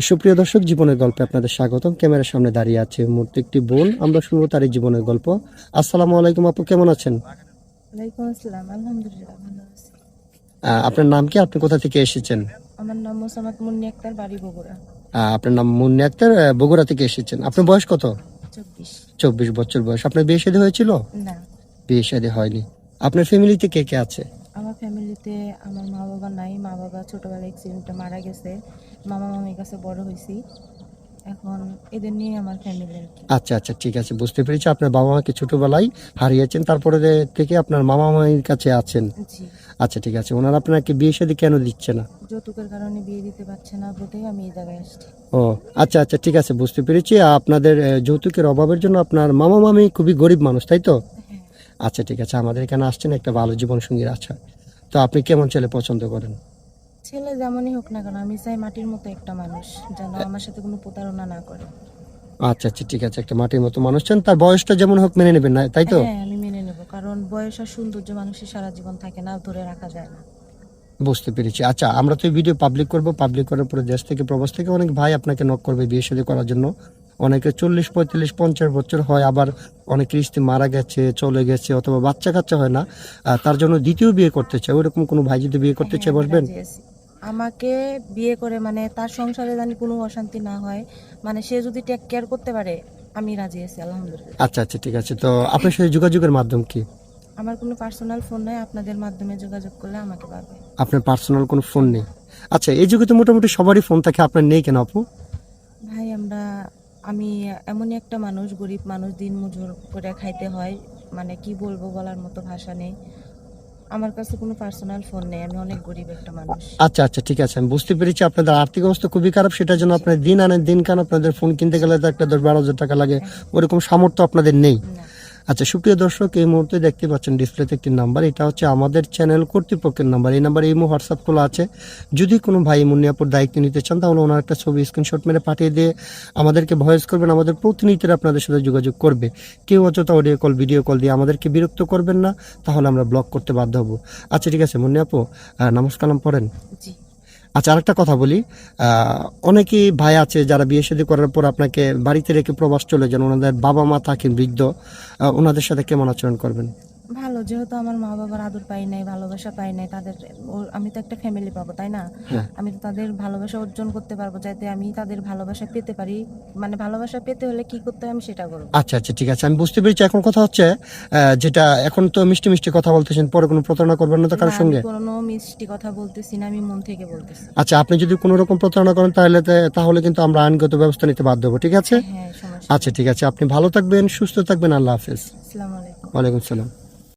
সুপ্রিয় দর্শক জীবনের গল্পে আপনাদের স্বাগতম। ক্যামেরার সামনে দাঁড়িয়ে আছে মূর্তি একটি বোন। আমরা শুনব তার এই জীবনের গল্প। আসসালামু আলাইকুম আপু কেমন আছেন? আপনার নাম কি? আপনি কোথা থেকে এসেছেন? আমার নাম মোসাম্মদ মুন্নি আক্তার বাড়ি বগুড়া। আপনার নাম মুন্নি আক্তার বগুড়া থেকে এসেছেন। আপনার বয়স কত? চব্বিশ। চব্বিশ বছর বয়স। আপনার বিয়ে শাদী হয়েছিল? না। বিয়ে শাদী হয়নি। আপনার ফ্যামিলিতে কে কে আছে? আমার ফ্যামিলিতে আমার মা বাবা নাই। মা বাবা ছোটোবেলায় অ্যাক্সিডেন্টে মারা গেছে। মামা মামির কাছে বড় হয়েছি। এখন এদের নিয়ে আমার ফ্যামিলি আচ্ছা আচ্ছা ঠিক আছে বুঝতে পেরেছি। আপনার বাবা মাকে ছোটবেলায় হারিয়েছেন তারপরে থেকে আপনার মামা মামির কাছে আছেন। আচ্ছা ঠিক আছে ওনারা আপনাকে বিয়ে শাদী কেন দিচ্ছে না? যৌতুকের কারণে বিয়ে দিতে পারছে না বলেই আমি এই জায়গায় আসছি। ও আচ্ছা আচ্ছা ঠিক আছে বুঝতে পেরেছি। আপনাদের যৌতুকের অভাবের জন্য আপনার মামা মামি খুবই গরিব মানুষ তাই তো? আচ্ছা ঠিক আছে আমাদের এখানে আসছেন একটা ভালো জীবন সঙ্গীর আচ্ছা। তো আপনি কেমন ছেলে পছন্দ করেন? ছেলে যেমনই হোক না কেন আমি চাই মাটির মতো একটা মানুষ যেন আমার সাথে কোনো প্রতারণা না করে। আচ্ছা আচ্ছা ঠিক আছে একটা মাটির মতো মানুষ চান। তার বয়সটা যেমন হোক মেনে নেবেন না তাই তো? হ্যাঁ আমি মেনে নেব কারণ বয়স আর সৌন্দর্য মানুষের সারা জীবন থাকে না ধরে রাখা যায় না। বুঝতে পেরেছি। আচ্ছা আমরা তো এই ভিডিও পাবলিক করব পাবলিক করার পরে দেশ থেকে প্রবাস থেকে অনেক ভাই আপনাকে নক করবে বিয়ে শাদী করার জন্য। অনেকে চল্লিশ পঁয়তাল্লিশ পঞ্চাশ বছর হয় আবার অনেকের স্ত্রী মারা গেছে চলে গেছে অথবা বাচ্চা কাচ্চা হয় না তার জন্য দ্বিতীয় বিয়ে করতে চায়। ওইরকম কোনো ভাই যদি বিয়ে করতে চায় হ্যাঁ, বসবেন আমাকে বিয়ে করে মানে তার সংসারে জানি কোনো অশান্তি না হয় মানে সে যদি টেক কেয়ার করতে পারে আমি রাজি আছি আলহামদুলিল্লাহ। আচ্ছা আচ্ছা ঠিক আছে। তো আপনার সাথে যোগাযোগের মাধ্যম কি? আমার কোনো পার্সোনাল ফোন নয় আপনাদের মাধ্যমে যোগাযোগ করলে আমাকে পাবে। আপনার পার্সোনাল কোনো ফোন নেই? আচ্ছা এই যুগে তো মোটামুটি সবারই ফোন থাকে আপনার নেই কেন আপু? ভাই আমরা আমি এমনই একটা মানুষ গরিব মানুষ দিন মজুর করে খাইতে হয়। মানে কি বলব বলার মতো ভাষা নেই। আমার কাছে কোনো পার্সোনাল ফোন নেই আমি অনেক গরিব একটা মানুষ। আচ্ছা আচ্ছা ঠিক আছে আমি বুঝতে পেরেছি। আপনাদের আর্থিক অবস্থা খুবই খারাপ সেটার জন্য আপনার দিন আনেন দিন কেন আপনাদের ফোন কিনতে গেলে তো একটা দশ বারো হাজার টাকা লাগে। ওরকম সামর্থ্য আপনাদের নেই। আচ্ছা সুপ্রিয় দর্শক এই মুহূর্তে দেখতে পাচ্ছেন ডিসপ্লেতে একটি নাম্বার। এটা হচ্ছে আমাদের চ্যানেল কর্তৃপক্ষের নাম্বার। এই নাম্বারে ইমো হোয়াটসঅ্যাপ খোলা আছে। যদি কোনো ভাই মুন্নিয়াপুর দায়িত্ব নিতে চান তাহলে ওনার একটা ছবি স্ক্রিনশট মেরে পাঠিয়ে দিয়ে আমাদেরকে ভয়েস করবেন। আমাদের প্রতিনিধিরা আপনাদের সাথে যোগাযোগ করবে। কেউ অযথা অডিও কল ভিডিও কল দিয়ে আমাদেরকে বিরক্ত করবেন না। তাহলে আমরা ব্লক করতে বাধ্য হব। আচ্ছা ঠিক আছে আহ, নামাজ কালাম পড়েন? জি। আচ্ছা আরেকটা কথা বলি। অনেকেই ভাই আছে যারা বিয়ে শাদী করার পর আপনাকে বাড়িতে রেখে প্রবাস চলে যান, ওনাদের বাবা মা থাকেন বৃদ্ধ ওনাদের সাথে কেমন আচরণ করবেন? ভালো যেহেতু আমার মা বাবার আদর পাই নাই ভালোবাসা পাই নাই তাদের আমি তো একটা ফ্যামিলি পাবো তাই না? হ্যাঁ। আমি তো তাদের ভালোবাসা অর্জন করতে পারব যাতে আমি তাদের ভালোবাসা পেতে পারি। মানে ভালোবাসা পেতে হলে কি করতে হয় আমি সেটা করব আচ্ছা আচ্ছা ঠিক আছে আমি বুঝতে পেরেছি। এখন কথা হচ্ছে যেটা এখন তো মিষ্টি মিষ্টি কথা বলতেছেন পরে কোনো প্রতারণা করবেন না তো কারোর সঙ্গে? কোনো মিষ্টি কথা বলতেছি না আমি মন থেকে বলতেছি। আচ্ছা আপনি যদি কোনো রকম প্রতারণা করেন তাহলে তাহলে কিন্তু আমরা আইনগত ব্যবস্থা নিতে বাধ্য হব ঠিক আছে? হ্যাঁ আচ্ছা ঠিক আছে আপনি ভালো থাকবেন সুস্থ থাকবেন আল্লাহ হাফেজ। আসসালামু আলাইকুম। ওয়ালাইকুম সালাম।